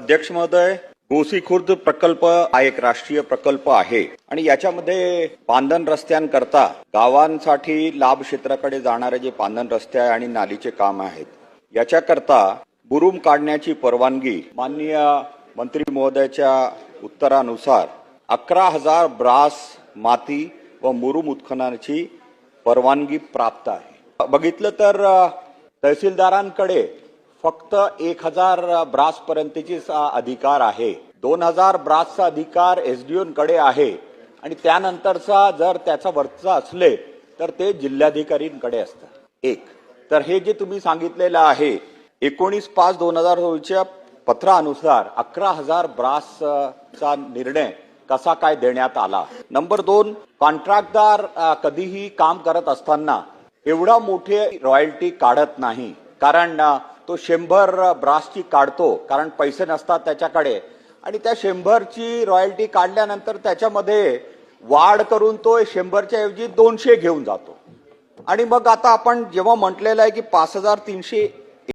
अध्यक्ष महोदय गोसी खुर्द प्रकल्प हा एक राष्ट्रीय प्रकल्प आहे आणि याच्यामध्ये पांदन रस्त्यांकरता गावांसाठी लाभ क्षेत्राकडे जाणारे जे पांदन रस्ते आहे आणि नालीचे काम आहेत याच्याकरता बुरुम काढण्याची परवानगी माननीय मंत्री महोदयाच्या उत्तरानुसार अकरा हजार ब्रास माती व मुरुम उत्खननाची परवानगी प्राप्त आहे. बघितलं तर तहसीलदारांकडे फक्त एक हजार ब्रास पर्यंतची अधिकार आहे. दोन हजार ब्रासचा अधिकार एसडीओकडे आहे. आणि त्यानंतरचा जर त्याचा वरचा असले तर ते जिल्हाधिकारींकडे असतं एक. तर हे जे तुम्ही सांगितलेलं आहे एकोणीस पाच दोन हजार दोनच्या पत्रानुसार अकरा हजार ब्रासचा निर्णय कसा काय देण्यात आला? नंबर दोन कॉन्ट्रॅक्टदार कधीही काम करत असताना एवढा मोठे रॉयल्टी काढत नाही. कारण तो शंभर ब्रासची काढतो कारण पैसे नसतात त्याच्याकडे. आणि त्या शंभरची रॉयल्टी काढल्यानंतर त्याच्यामध्ये वाढ करून तो शंभरच्या ऐवजी दोनशे घेऊन जातो. आणि मग आता आपण जेव्हा म्हटलेलं आहे की पाच हजार तीनशे